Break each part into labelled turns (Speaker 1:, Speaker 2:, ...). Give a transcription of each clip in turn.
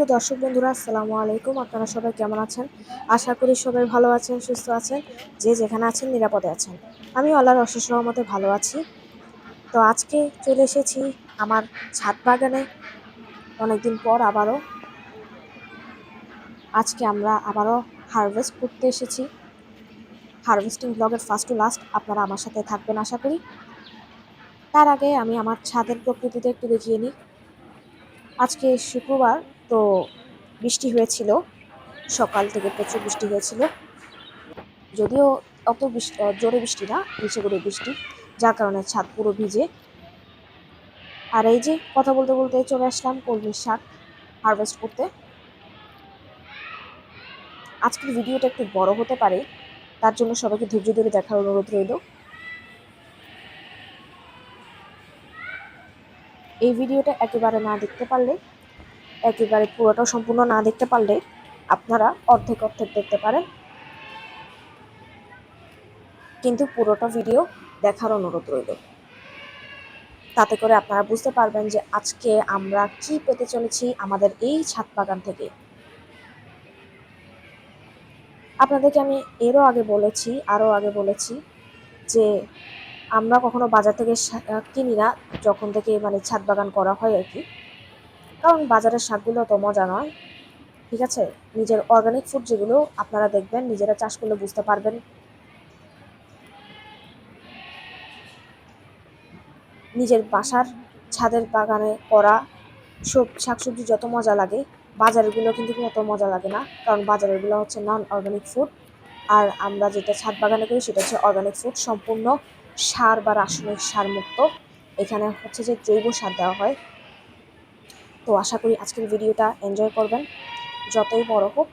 Speaker 1: প্রিয় দর্শক বন্ধুরা, আসসালামু আলাইকুম। আপনারা সবাই কেমন আছেন? আশা করি সবাই ভালো আছেন, সুস্থ আছেন, যে যেখানে আছেন নিরাপদে আছেন। আমি আল্লাহর অশেষ রহমতে ভালো আছি। তো আজকে চলে এসেছি আমার ছাদ বাগানে। অনেকদিন পর আবারও আজকে আমরা আবারও হারভেস্ট করতে এসেছি। হারভেস্টিং ব্লগের ফার্স্ট টু লাস্ট আপনারা আমার সাথে থাকবেন আশা করি। তার আগে আমি আমার ছাদের প্রকৃতিতে একটু দেখিয়ে নিই। আজকে শুক্রবার তো বৃষ্টি হয়েছিল। সকাল থেকে প্রচুর বৃষ্টি হয়েছিল। যদিও অত বৃষ্টি জোরে বৃষ্টি না, নিচে করে বৃষ্টি, যার কারণে ছাদ পুরো ভিজে। আর এই যে কথা বলতে বলতে চলে আসলাম কলমির শাক হারভেস্ট করতে। আজকের ভিডিওটা একটু বড় হতে পারে, তার জন্য সবাইকে ধৈর্য ধরে দেখার অনুরোধ রইল। এই ভিডিওটা একেবারে না দেখতে পারলে একেবারে পুরোটা সম্পূর্ণ না দেখতে পারলে আপনারা অর্ধেক অর্ধেক দেখতে পারেন। কিন্তু পুরোটা ভিডিও দেখার অনুরোধ রইল। তাতে করে আপনারা বুঝতে পারবেন যে আজকে আমরা কি পেতে চলেছি আমাদের এই ছাদ বাগান থেকে। আপনাদেরকে আমি এরও আগে বলেছি, আরও আগে বলেছি যে আমরা কখনো বাজার থেকে কিনি না, যখন থেকে মানে ছাদ বাগান করা হয় আর কি। কারণ বাজারের শাকগুলো তো মজা নয়, ঠিক আছে? নিজের অর্গানিক ফুড যেগুলো আপনারা দেখবেন, নিজেরা চাষ করলে বুঝতে পারবেন। নিজের বাসার ছাদের বাগানে করা সব শাকসবজি যত মজা লাগে বাজারেরগুলো কিন্তু অত মজা লাগে না, কারণ বাজারেরগুলো হচ্ছে নন অর্গানিক ফুড আর আমরা যেটা ছাদ বাগানে করি, সেটা হচ্ছে অর্গানিক ফুড সম্পূর্ণ সার বা রাসায়নিক সার মুক্ত। এখানে হচ্ছে যে জৈব সার দেওয়া হয়। তো আশা করি আজকের ভিডিওটা এনজয় করবেন। যতই বড় হোক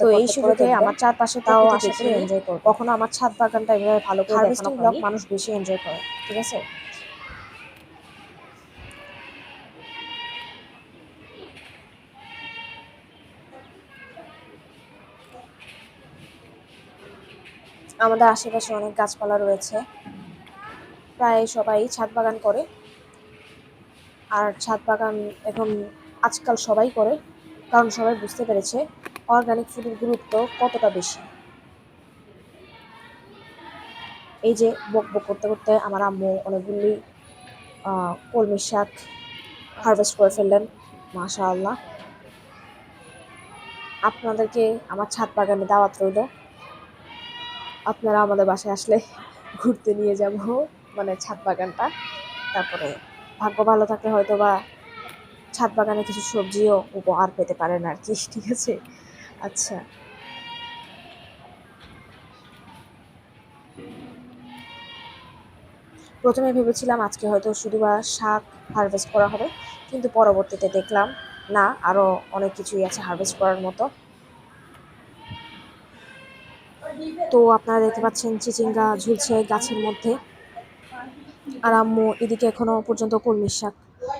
Speaker 1: তো এই সুযোগে আমার চারপাশে তাও আশা করি এনজয় করব কখনো আমার ছাদ বাগানটা এভাবে ভালো করে হারভেস্টিং ব্লগ মানুষ বেশি এনজয় করে ঠিক আছে? আমাদের আশেপাশে অনেক গাছপালা রয়েছে। প্রায় সবাই ছাদ বাগান করে। আর ছাদ বাগান এখন আজকাল সবাই করে, কারণ সবাই বুঝতে পেরেছে অর্গানিক ফুডের গুরুত্ব কতটা বেশি। এই যে বক বক করতে করতে আমার আম্মু অনেকগুলি কলমির শাক হারভেস্ট করে ফেললেন মাশা আল্লাহ আপনাদেরকে আমার ছাদ বাগানে দাওয়াত রইল। আপনারা আমাদের বাসায় আসলে ঘুরতে নিয়ে যাব মানে ছাদ বাগানটা, তারপরে ভাগ্য ভালো থাকলে হয়তো বা ছাদ বাগানে কিছু সবজিও উপহার পেতে পারেন আর কি, ঠিক আছে? আচ্ছা। প্রথমে ভেবেছিলাম আজকে হয়তো শুধু বা শাক হারভেস্ট করা হবে, কিন্তু পরবর্তীতে দেখলাম, না আরও অনেক কিছুই আছে হারভেস্ট করার মতো। তো আপনারা দেখতে পাচ্ছেন চিচিঙ্গা ঝুলছে গাছের মধ্যে। আর আম্মু এদিকে এখনও পর্যন্ত কলমির শাক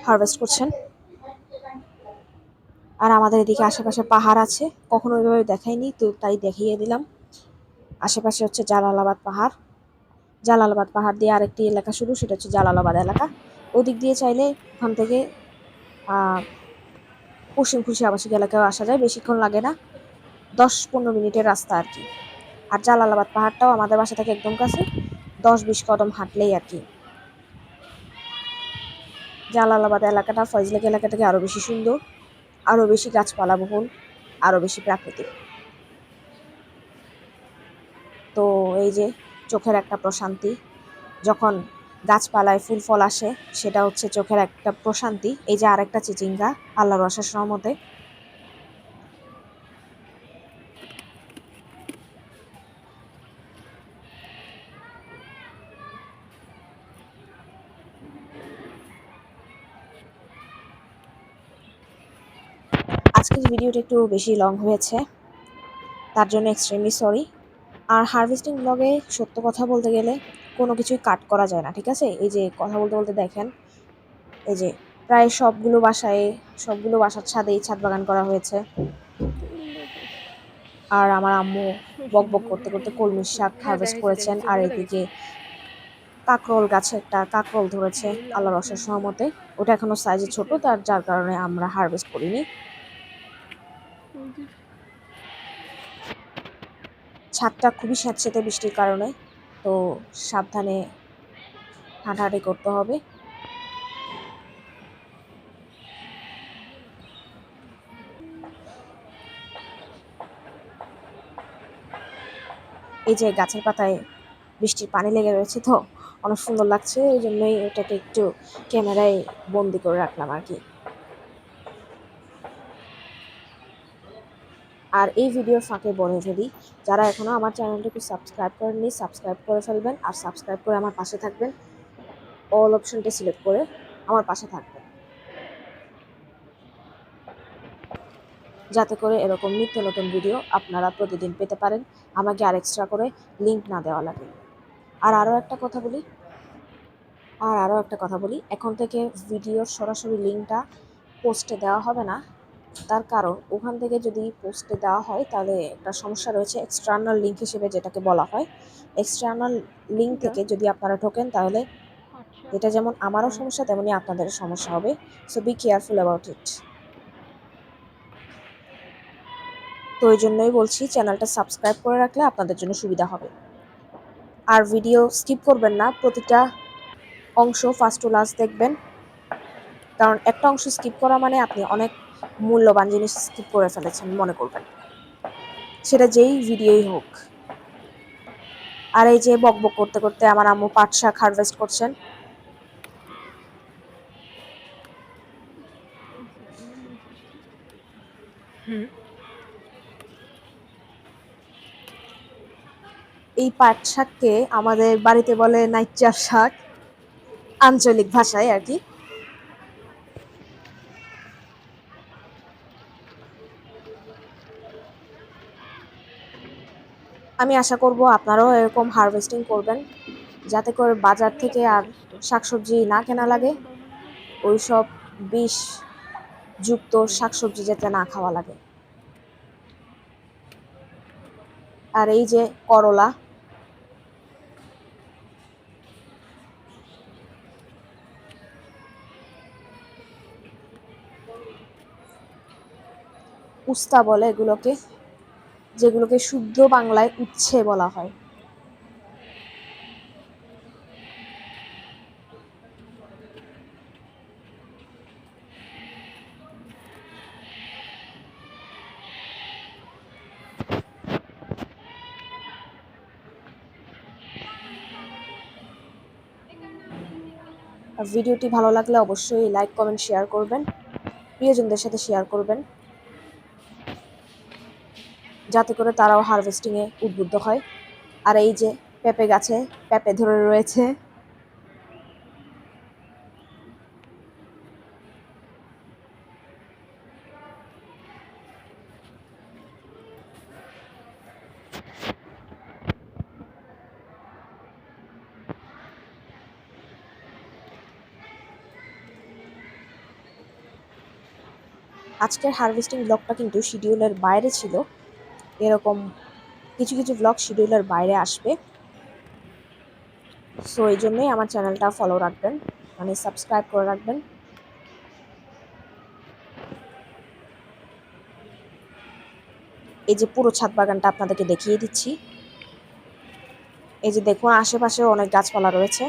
Speaker 1: হারভেস্ট করছেন। আর আমাদের এদিকে আশেপাশে পাহাড় আছে। কখনো ওইভাবে দেখাইনি, তো তাই দেখিয়ে দিলাম। আশেপাশে হচ্ছে জালালাবাদ পাহাড়। জালালাবাদ পাহাড় দিয়ে আরেকটি এলাকা শুরু, সেটা হচ্ছে জালালাবাদ এলাকা। ওদিক দিয়ে চাইলে ওখান থেকে পশ্চিম খুশি আবাসিক এলাকায় আসা যায়, বেশিক্ষণ লাগে না। দশ পনেরো মিনিটের রাস্তা আর কি। আর জালালাবাদ পাহাড়টাও আমাদের বাসা থেকে একদম কাছে, দশ বিশ কদম হাঁটলেই আর কি। জালালাবাদ এলাকাটা ফয়জলেক এলাকা থেকে আরও বেশি সুন্দর আরও বেশি গাছপালা বহুল আরও বেশি প্রাকৃতিক। তো এই যে চোখের একটা প্রশান্তি, যখন গাছপালায় ফুল ফল আসে, সেটা হচ্ছে চোখের একটা প্রশান্তি। এই যে আরেকটা চিচিঙ্গা, আল্লাহর রসের সহমতে ভিডিওটা একটু বেশি লং হয়েছে। তার জন্য এক্সট্রিমলি সরি আর হারভেস্টিং ব্লগে সত্য কথা বলতে গেলে কোনো কিছুই কাট করা যায় না, ঠিক আছে? এই যে কথা বলতে বলতে দেখেন, এই যে প্রায় সবগুলো বাসায়, সবগুলো বাসার ছাদেই ছাদ বাগান করা হয়েছে। আর আমার আম্মু বক বক করতে করতে কলমির শাক হারভেস্ট করেছেন, আর এদিকে কাকরোল গাছে একটা কাকরোল ধরেছে, আল্লাহর অশেষ সহমতে। ওটা এখনও সাইজে ছোট, তার, যার কারণে আমরা হারভেস্ট করিনি। ছাদটা খুবই স্যাঁতসেঁতে বৃষ্টির কারণে, তো সাবধানে হাঁটাহাঁটি করতে হবে। এই যে গাছের পাতায় বৃষ্টির পানি লেগে রয়েছে তো, অনেক সুন্দর লাগছে ওই জন্যই ওটাকে একটু ক্যামেরায় বন্দি করে রাখলাম আর কি। আর এই ভিডিওর ফাঁকে বলে ফেলি যারা এখনও আমার চ্যানেলটিকে সাবস্ক্রাইব করেননি সাবস্ক্রাইব করে ফেলবেন আর সাবস্ক্রাইব করে আমার পাশে থাকবেন। অল অপশনটি সিলেক্ট করে আমার পাশে থাকবেন। যাতে করে এরকম নিত্য নতুন ভিডিও আপনারা প্রতিদিন পেতে পারেন। আমাকে আর এক্সট্রা করে লিঙ্ক না দেওয়া লাগে। আর আরও একটা কথা বলি। আর আরও একটা কথা বলি। এখন থেকে ভিডিওর সরাসরি লিঙ্কটা পোস্টে দেওয়া হবে না। তার কারণ ওখান থেকে যদি পোস্টে দেওয়া হয় তাহলে একটা সমস্যা রয়েছে এক্সটার্নাল লিঙ্ক হিসেবে যেটাকে বলা হয়। এক্সটার্নাল লিঙ্ক থেকে যদি আপনারা ঢোকেন তাহলে এটা যেমন আমারও সমস্যা তেমনি আপনাদের সমস্যা হবে। So be careful about it তো ওই জন্যই বলছি চ্যানেলটা সাবস্ক্রাইব করে রাখলে আপনাদের জন্য সুবিধা হবে। আর ভিডিও স্কিপ করবেন না প্রতিটা অংশ ফার্স্ট টু লাস্ট দেখবেন। কারণ একটা অংশ স্কিপ করা মানে আপনি অনেক মূল্যবান জিনিস স্কিপ করে ফেলেছেন, মনে করবেন। সেটা যেই ভিডিওই হোক। আর এই যে বক বক করতে করতে আমার আম্মু পাট শাক হারভেস্ট করছেন। এই পাট শাককে আমাদের বাড়িতে বলে নাইচার শাক। আঞ্চলিক ভাষায় আর কি। আমি আশা করব আপনারাও এরকম হারভেস্টিং করবেন, যাতে করে বাজার থেকে আর শাকসবজি না কেনা লাগে। ওই সব বিষ যুক্ত শাকসবজি যাতে না খাওয়া লাগে। আর এই যে করলা। উস্তা বলে এগুলোকে। যেগুলোকে শুদ্ধ বাংলায় উচ্ছে বলা হয়। ভিডিওটি ভালো লাগলে অবশ্যই লাইক, কমেন্ট, শেয়ার করবেন। প্রিয়জনদের সাথে শেয়ার করবেন। যাতে করে তারাও হারভেস্টিংয়ে উদ্বুদ্ধ হয়। আর এই যে পেঁপে গাছে পেঁপে ধরে রয়েছে। আজকের হারভেস্টিং ব্লগটা কিন্তু শিডিউলের বাইরে ছিল। এরকম কিছু কিছু ব্লগ শিডিউলের বাইরে আসবে। সো এই জন্যই আমার চ্যানেলটা ফলো রাখবেন মানে সাবস্ক্রাইব করে রাখবেন। এই যে পুরো ছাদ বাগানটা আপনাদেরকে দেখিয়ে দিচ্ছি। এই যে দেখুন আশেপাশে অনেক গাছপালা রয়েছে।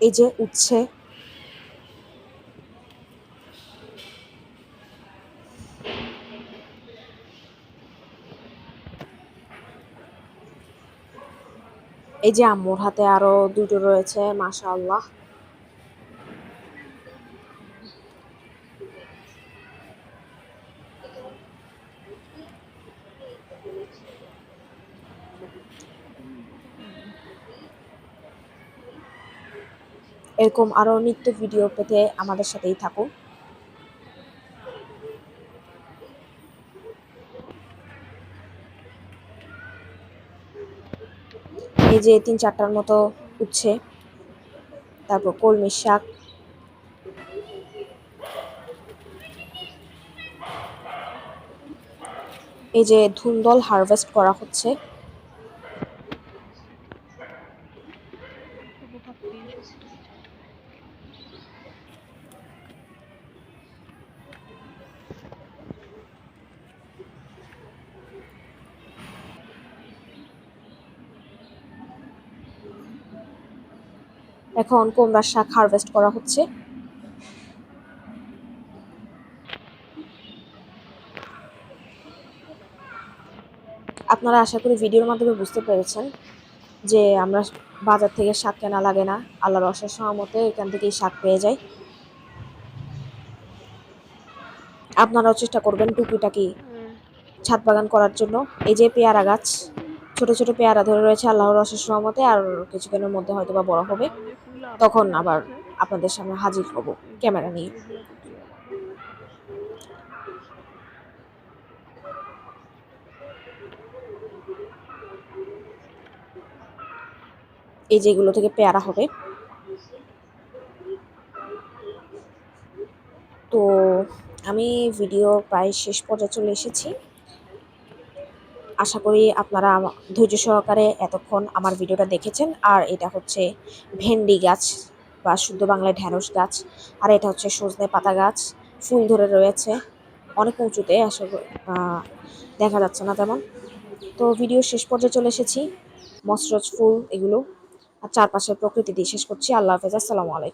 Speaker 1: এই যে উঠছে এই যে আম্মুর হাতে আরও দুটো রয়েছে মাশাআল্লাহ। এরকম আরও নিত্য ভিডিও পেতে আমাদের সাথেই থাকুন। এই যে তিন চারটার মতো উঠছে তারপর কলমির শাক। এই যে ধুন্দল হারভেস্ট করা হচ্ছে। এখন কুমড়ার শাক হারভেস্ট করা হচ্ছে? আপনারা আশা করি ভিডিওর মাধ্যমে বুঝতে পেরেছেন যে আমরা বাজার থেকে শাক কেনা লাগে না। আল্লাহর অশেষ সহমতে এখান থেকেই শাক পেয়ে যাই। আপনারাও চেষ্টা করবেন টুকিটাকি ছাদ বাগান করার জন্য। এই যে পেয়ারা গাছ, ছোট ছোট পেয়ারা ধরে রয়েছে আল্লাহর অশেষ রহমতে, আর কিছুদিনের মধ্যে হয়তো বা বড় হবে। তখন আবার আপনাদের সামনে হাজির হব। ক্যামেরা নিয়ে। এই যেগুলো থেকে পেয়ারা হবে। তো আমি ভিডিও প্রায় শেষ পর্যায়ে চলে এসেছি। আশা করি আপনারা ধৈর্য সহকারে এতক্ষণ আমার ভিডিওটা দেখেছেন। আর এটা হচ্ছে ভেন্ডি গাছ বা শুদ্ধ বাংলায় ঢ্যাঁড়স গাছ। আর এটা হচ্ছে সজনে পাতা গাছ। ফুল ধরে রয়েছে। অনেক উঁচুতে, আশা করি দেখা যাচ্ছে না তেমন। তো ভিডিও শেষ পর্যায়ে চলে এসেছি। মসরজ ফুল, এগুলো। আর চারপাশের প্রকৃতি দিয়ে শেষ করছি। আল্লাহ হাফেজ। আসসালামু আলাইকুম।